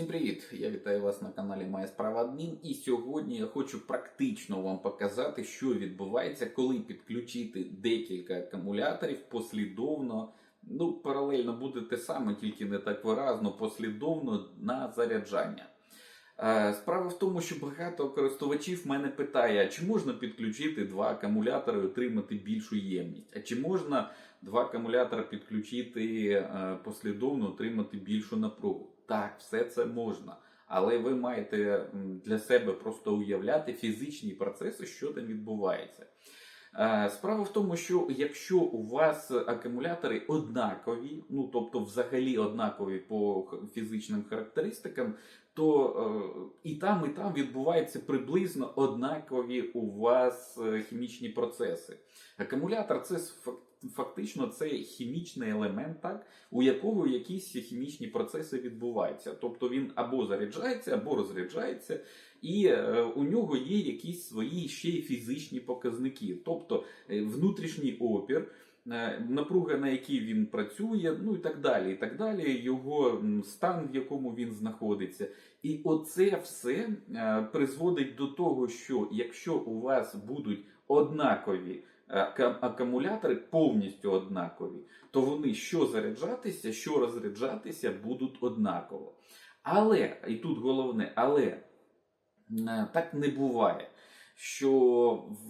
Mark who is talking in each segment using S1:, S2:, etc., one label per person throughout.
S1: Всім привіт! Я вітаю вас на каналі Моя справа адмін. І сьогодні я хочу практично вам показати, що відбувається, коли підключити декілька акумуляторів послідовно. Ну, паралельно буде те саме, тільки не так виразно, послідовно на заряджання. Е, Справа в тому, що багато користувачів мене питає, а чи можна підключити два акумулятори і отримати більшу ємність? А чи можна два акумулятори підключити е, послідовно, отримати більшу напругу? Так, все це можна. Але ви маєте для себе просто уявляти фізичні процеси, що там відбувається. Е, Справа в тому, що якщо у вас акумулятори однакові, ну тобто взагалі однакові по фізичним характеристикам, то е, і там, і там відбуваються приблизно однакові у вас е, хімічні процеси. Акумулятор це фактично це хімічний елемент, так, у якого якісь хімічні процеси відбуваються. Тобто він або заряджається, або розряджається, і е, у нього є якісь свої ще й фізичні показники, тобто внутрішній опір. Е, Напруга, на якій він працює, ну і так далі. І так далі, його стан, в якому він знаходиться. І оце все е, призводить до того, що якщо у вас будуть однакові е, акумулятори, повністю однакові, то вони що заряджатися, що розряджатися будуть однаково. Але, і тут головне, але так не буває. Що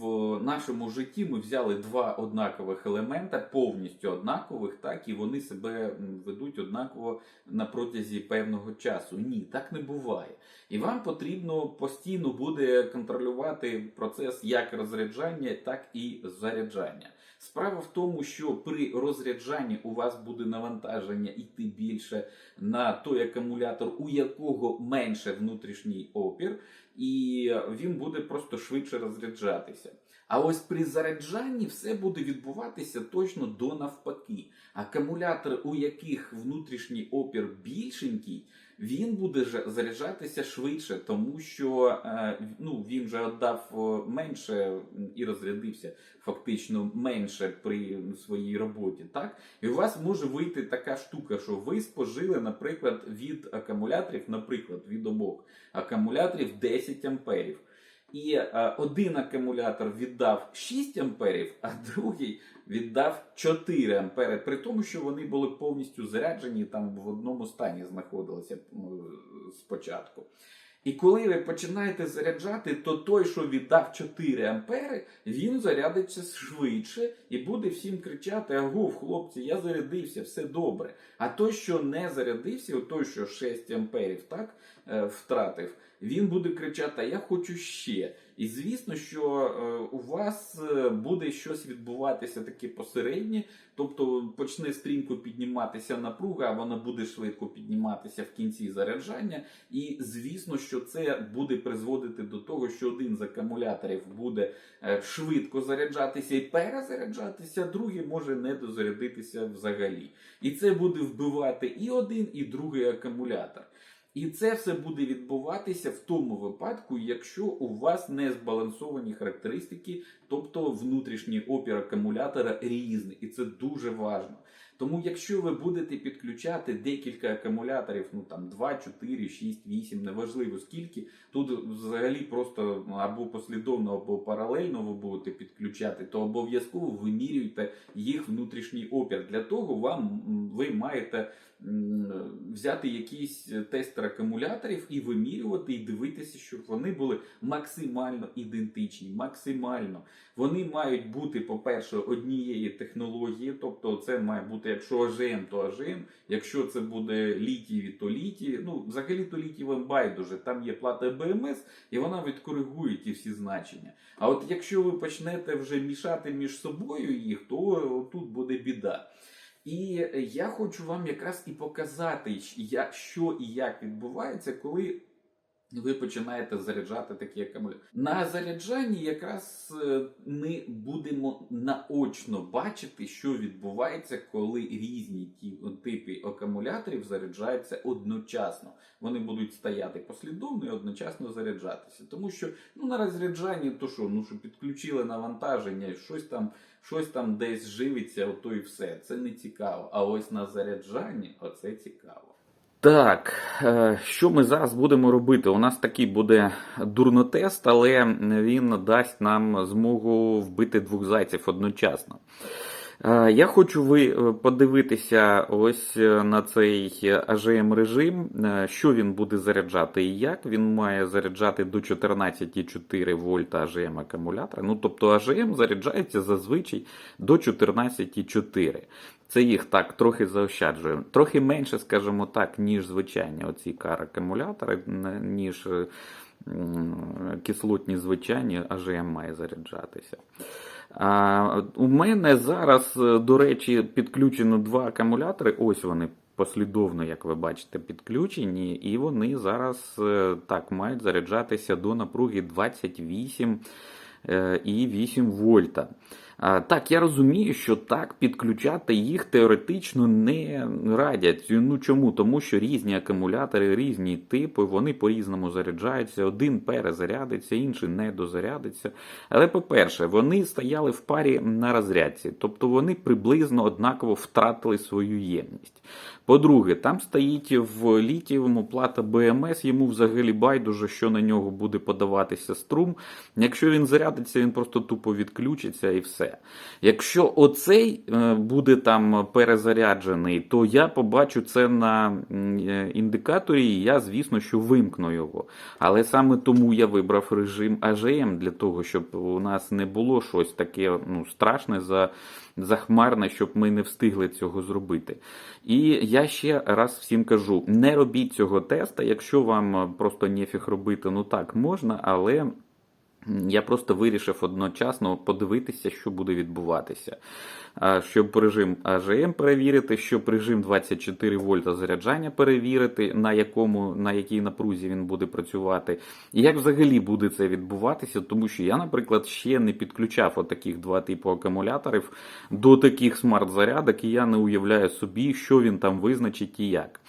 S1: в нашому житті ми взяли два однакових елемента, повністю однакових, так і вони себе ведуть однаково на протязі певного часу. Ні, так не буває. І вам потрібно постійно буде контролювати процес як розряджання, так і заряджання. Справа в тому, що при розряджанні у вас буде навантаження йти більше на той акумулятор, у якого менше внутрішній опір, і він буде просто швидше розряджатися. А ось при заряджанні все буде відбуватися точно до навпаки. Акумулятори, у яких внутрішній опір більшенький, він буде заряджатися швидше, тому що е, ну, він вже віддав е, менше і розрядився фактично менше при своїй роботі. Так? І у вас може вийти така штука, що ви спожили, наприклад, від акумуляторів, наприклад, від обох акумуляторів 10 амперів. І е, один акумулятор віддав 6 амперів, а другий віддав 4 ампери, при тому, що вони були повністю заряджені там в одному стані знаходилися м, спочатку. І коли ви починаєте заряджати, то той, що віддав 4 ампери, він зарядиться швидше і буде всім кричати: Агов, хлопці, я зарядився, все добре. А той, що не зарядився, той, що 6 амперів так, е, втратив, він буде кричати: я хочу ще. І звісно, що е, у вас е, буде щось відбуватися таке посереднє, тобто почне стрімко підніматися напруга, а вона буде швидко підніматися в кінці заряджання. І звісно, що це буде призводити до того, що один з акумуляторів буде е, швидко заряджатися і перезаряджатися, другий може не дозарядитися взагалі. І це буде вбивати і один, і другий акумулятор. І це все буде відбуватися в тому випадку, якщо у вас не збалансовані характеристики, тобто внутрішній опір акумулятора різний, і це дуже важливо. Тому, якщо ви будете підключати декілька акумуляторів, ну там 2, 4, 6, 8, неважливо скільки, тут взагалі просто або послідовно, або паралельно ви будете підключати, то обов'язково вимірюйте їх внутрішній опір. Для того вам ви маєте взяти якийсь тестер акумуляторів і вимірювати, і дивитися, щоб вони були максимально ідентичні. Максимально. Вони мають бути, по-перше, однієї технології, тобто це має бути, якщо АЖМ, то АЖМ, якщо це буде літій, то літій. Ну, взагалі то вам байдуже, там є плата БМС, і вона відкоригує ті всі значення. А от якщо ви почнете вже мішати між собою їх, то тут буде біда. І я хочу вам якраз і показати, що і як відбувається, коли ви починаєте заряджати такі акумулятори. На заряджанні якраз е, ми будемо наочно бачити, що відбувається, коли різні ті типи акумуляторів заряджаються одночасно. Вони будуть стояти послідовно і одночасно заряджатися. Тому що ну, на розряджанні, то що, ну що підключили навантаження, щось там, щось там десь живиться, ото і все. Це не цікаво. А ось на заряджанні оце цікаво. Так, е, що ми зараз будемо робити? У нас такий буде дурнотест, але він дасть нам змогу вбити двох зайців одночасно. Е, Я хочу ви е, подивитися ось на цей AGM режим, що він буде заряджати і як. Він має заряджати до 14,4 вольта AGM акумулятора. Ну, тобто AGM заряджається зазвичай до 14,4. Це їх так трохи заощаджує. Трохи менше, скажімо так, ніж звичайні оці кар акумулятори, ніж е, кислотні звичайні AGM має заряджатися. А, у мене зараз, е, до речі, підключено два акумулятори. Ось вони послідовно, як ви бачите, підключені, і вони зараз е, так мають заряджатися до напруги 28 е, і 8 вольта. Так, я розумію, що так підключати їх теоретично не радять. Ну чому? Тому що різні акумулятори, різні типи, вони по-різному заряджаються. Один перезарядиться, інший не дозарядиться. Але, по-перше, вони стояли в парі на розрядці, тобто вони приблизно однаково втратили свою ємність. По-друге, там стоїть в літієвому плата БМС, йому взагалі байдуже, що на нього буде подаватися струм. Якщо він зарядиться, він просто тупо відключиться і все. Якщо оцей е, буде там перезаряджений, то я побачу це на е, індикаторі, і я, звісно, що вимкну його. Але саме тому я вибрав режим AGM для того, щоб у нас не було щось таке ну, страшне за. Захмарне, щоб ми не встигли цього зробити. І я ще раз всім кажу: не робіть цього теста, якщо вам просто нефіг робити, ну так можна, але я просто вирішив одночасно подивитися, що буде відбуватися. Щоб режим AGM перевірити, щоб режим 24 вольта заряджання перевірити, на якому на якій напрузі він буде працювати, і як взагалі буде це відбуватися, тому що я, наприклад, ще не підключав отаких два типу акумуляторів до таких смарт-зарядок, і я не уявляю собі, що він там визначить і як.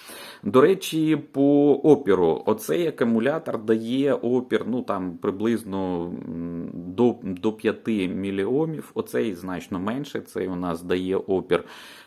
S1: До речі, по опіру, оцей акумулятор дає опір, ну там приблизно до, до 5 міліомів. Оцей значно менше. Цей у нас дає опір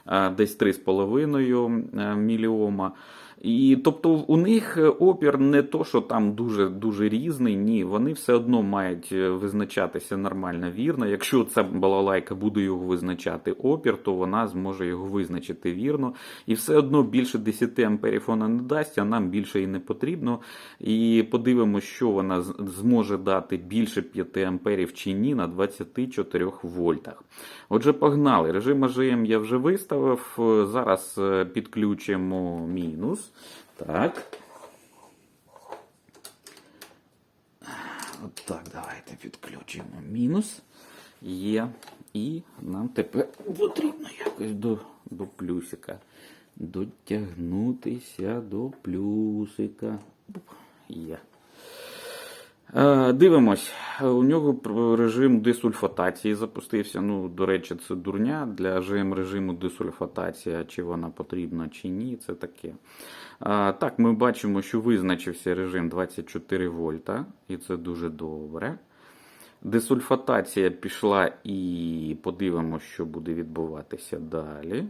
S1: е, десь 3,5 міліома. І тобто у них опір не то, що там дуже дуже різний, ні, вони все одно мають е, визначатися нормально вірно. Якщо ця балалайка буде його визначати опір, то вона зможе його визначити вірно. І все одно більше 10 амперів вона не дасть, а нам більше і не потрібно. І подивимося, що вона зможе дати більше 5 амперів чи ні на 24 вольтах. Отже, погнали. Режим AGM я вже виставив. Е, Зараз е, підключимо мінус. Так. От так, давайте підключимо мінус. Є. І нам тепер потрібно якось до, до плюсика. Дотягнутися до плюсика. Є. Е, Дивимось, у нього режим десульфатації запустився. Ну, до речі, це дурня для ЖМ режиму десульфатація, чи вона потрібна, чи ні. Це таке. Е, Так, ми бачимо, що визначився режим 24 вольта, і це дуже добре. Десульфатація пішла і подивимося, що буде відбуватися далі.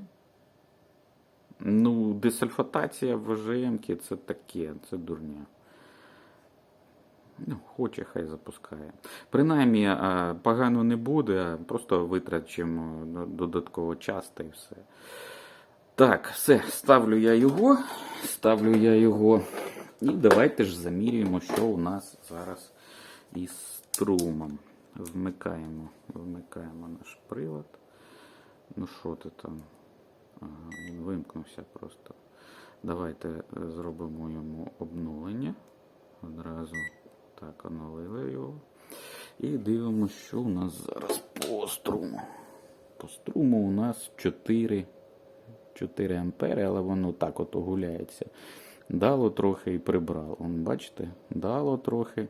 S1: Ну, десульфатація в ЖМ це таке, це дурня. Ну, хоче, хай запускає. Принаймні, е, погано не буде, просто витрачимо додатково час та і все. Так, все, ставлю я його. Ставлю я його. І давайте ж замірюємо, що у нас зараз із струмом. Вмикаємо, вмикаємо наш прилад. Ну що ти там? Ага, він вимкнувся просто. Давайте е, зробимо йому обновлення. Одразу так оновили його. І дивимося, що у нас зараз по струму. По струму у нас 4, 4 ампери, але воно так от гуляється. Дало трохи і прибрало. Вон, бачите? Дало трохи.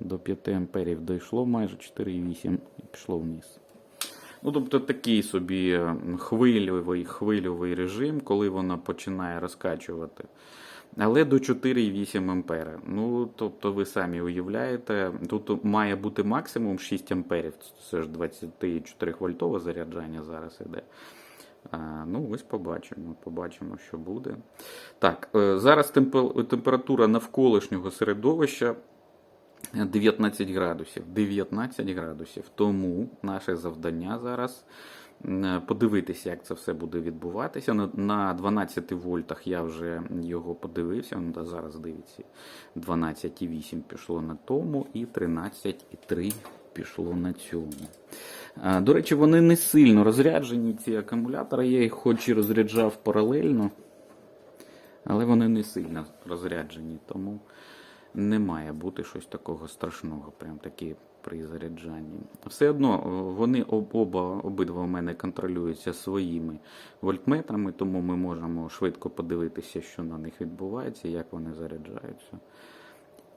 S1: До 5 амперів дійшло майже 4,8 і пішло вниз. Ну, тобто такий собі е, хвильовий, хвильовий режим, коли воно починає розкачувати. Але до 4,8 ампера. Ну, тобто ви самі уявляєте, тут має бути максимум 6 амперів. Це ж 24 вольтове заряджання зараз іде. Ну, ось побачимо. Побачимо, що буде. Так, е, зараз температура навколишнього середовища 19 градусів. 19 градусів. Тому наше завдання зараз подивитися, як це все буде відбуватися. На- На 12 вольтах я вже його подивився. Ну, зараз дивіться. 12,8 пішло на тому, і 13,3 пішло на цьому. До речі, вони не сильно розряджені, ці акумулятори. Я їх хоч і розряджав паралельно, але вони не сильно розряджені, тому не має бути щось такого страшного, прям такі при заряджанні. Все одно вони оба обидва в мене контролюються своїми вольтметрами, тому ми можемо швидко подивитися, що на них відбувається, як вони заряджаються.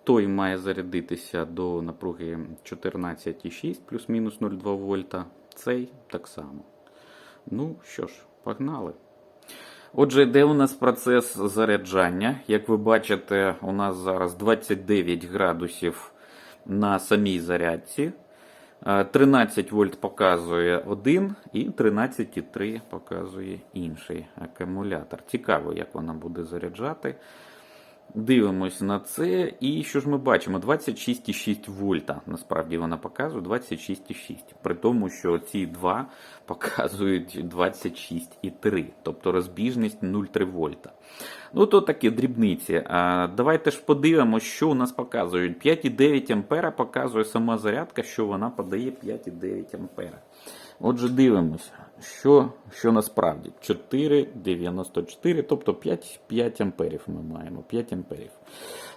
S1: Той має зарядитися до напруги 14,6 плюс-мінус 0,2 вольта. Цей так само. Ну що ж, погнали. Отже, де у нас процес заряджання? Як ви бачите, у нас зараз 29 градусів на самій зарядці. Е, 13 вольт показує один і 13,3 показує інший акумулятор. Цікаво, як вона буде заряджати. Дивимось на це. І що ж ми бачимо? 26,6 вольта. Насправді вона показує 26,6. При тому, що ці два показують 26,3, тобто розбіжність 0,3 вольта. Ну, то такі дрібниці. А, давайте ж подивимося, що у нас показують. 5,9 ампера показує сама зарядка, що вона подає 5,9 ампера. Отже, дивимося, що, що насправді 4,94, тобто 5, 5 амперів ми маємо. 5 амперів.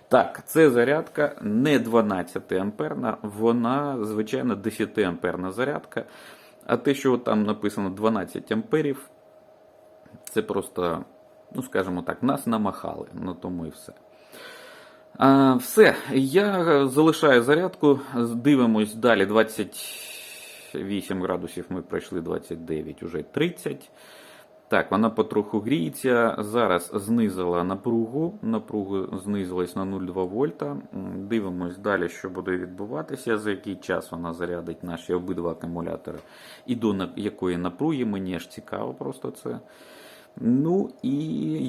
S1: Так, це зарядка не 12 амперна, вона, звичайно, 10 амперна зарядка. А те, що там написано 12 амперів, це просто, ну скажімо так, нас намахали, на тому і все. А, все, я залишаю зарядку, дивимось далі 28 градусів ми пройшли 29, уже 30. Так, вона потроху гріється. Зараз знизила напругу. Напругу знизилась на 0,2 вольта. Дивимось далі, що буде відбуватися, за який час вона зарядить наші обидва акумулятори. І до якої напруги, мені ж цікаво просто це. Ну і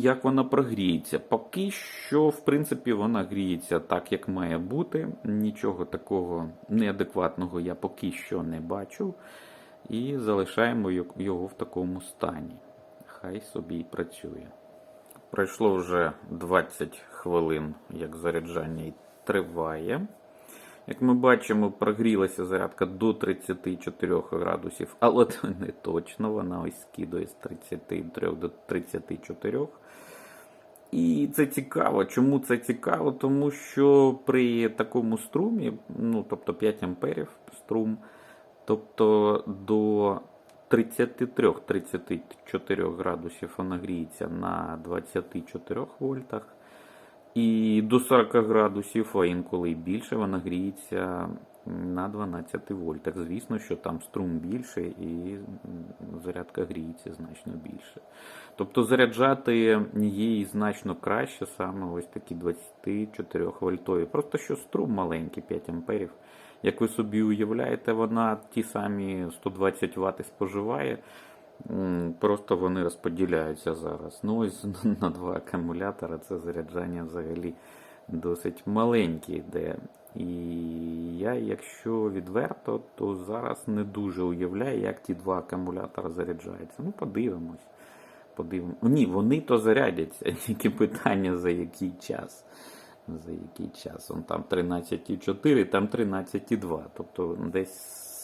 S1: як вона прогріється. Поки що, в принципі, вона гріється так, як має бути. Нічого такого неадекватного я поки що не бачу. І залишаємо його в такому стані. Хай собі і працює. Пройшло вже 20 хвилин, як заряджання триває. Як ми бачимо, прогрілася зарядка до 34 градусів, але це не точно. Вона ось скидує з 33 до 34. І це цікаво. Чому це цікаво? Тому що при такому струмі, ну тобто 5 амперів струм, тобто до 33-34 градусів вона гріється на 24 вольтах. І до 40 градусів, а інколи більше, вона гріється на 12 вольтах. Звісно, що там струм більше і зарядка гріється значно більше. Тобто заряджати її значно краще саме ось такі 24 вольтові. Просто що струм маленький, 5 амперів. Як ви собі уявляєте, вона ті самі 120 Вт споживає. Просто вони розподіляються зараз. Ну ось на два акумулятора це заряджання взагалі досить маленьке йде. І я, якщо відверто, то зараз не дуже уявляю, як ті два акумулятора заряджаються. Ну, подивимось. Подивимось. Ні, вони то зарядяться, тільки питання за який час. За який час? Он там 13,4, там 13,2. Тобто десь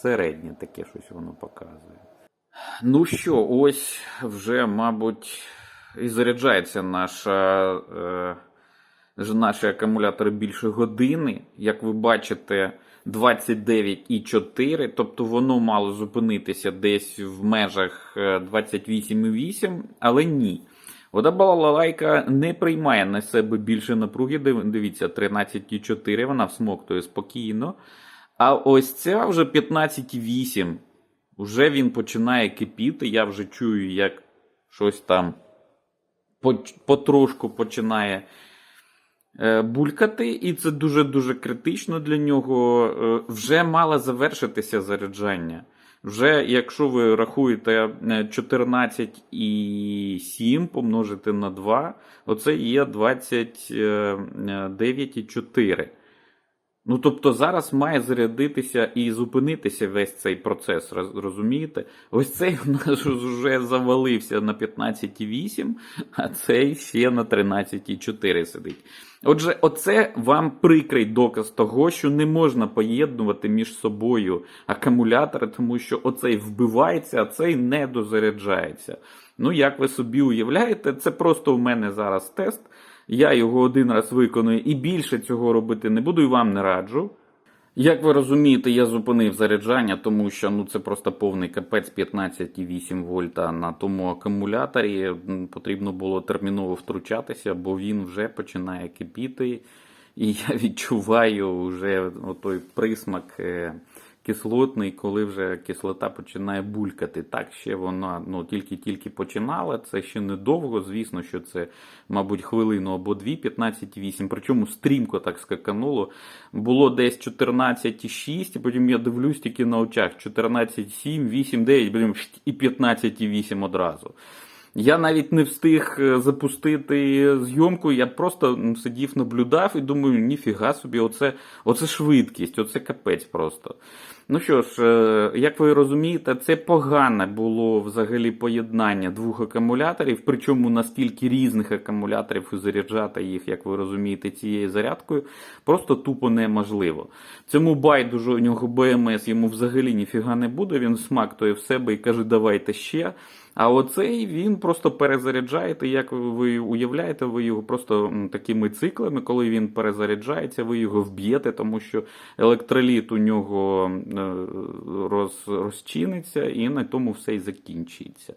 S1: середнє таке щось воно показує. Ну що, ось вже, мабуть, і заряджається наша, е, наші акумулятори більше години. Як ви бачите, 29,4, тобто воно мало зупинитися десь в межах е, 28,8, але ні. Вода балалайка не приймає на себе більше напруги. Дивіться, 13,4 вона всмоктує спокійно. А ось ця вже 15,8. Вже він починає кипіти. Я вже чую, як щось там потрошку починає е, булькати, і це дуже-дуже критично для нього. Е, Вже мало завершитися заряджання. Вже якщо ви рахуєте е, 14,7 помножити на 2, оце є 29,4. Ну, тобто зараз має зарядитися і зупинитися весь цей процес, розумієте? Ось цей у нас вже завалився на 15,8, а цей ще на 13,4 сидить. Отже, оце вам прикрий доказ того, що не можна поєднувати між собою акумулятори, тому що оцей вбивається, а цей не дозаряджається. Ну, як ви собі уявляєте, це просто у мене зараз тест. Я його один раз виконую і більше цього робити не буду і вам не раджу. Як ви розумієте, я зупинив заряджання, тому що ну це просто повний капець 15,8 вольта на тому акумуляторі. Потрібно було терміново втручатися, бо він вже починає кипіти. І я відчуваю вже той присмак е, кислотний, коли вже кислота починає булькати. Так ще вона ну, тільки-тільки починала. Це ще недовго. Звісно, що це, мабуть, хвилину або дві, 15,8. Причому стрімко так скакануло. Було десь 14,6, і потім я дивлюсь тільки на очах 14,7, 8, 9, блін, і 15,8 одразу. Я навіть не встиг е, запустити зйомку, я просто сидів, наблюдав і думаю, ніфіга собі, оце, оце швидкість, оце капець просто. Ну що ж, е, як ви розумієте, це погане було взагалі поєднання двох акумуляторів, причому настільки різних акумуляторів і заряджати їх, як ви розумієте, цією зарядкою, просто тупо неможливо. Цьому байдуже у нього БМС йому взагалі ніфіга не буде, він смактує в себе і каже, давайте ще. А оцей він просто перезаряджаєте, як ви уявляєте, ви його просто такими циклами, коли він перезаряджається, ви його вб'єте, тому що електроліт у нього е, роз, розчиниться і на тому все і закінчиться.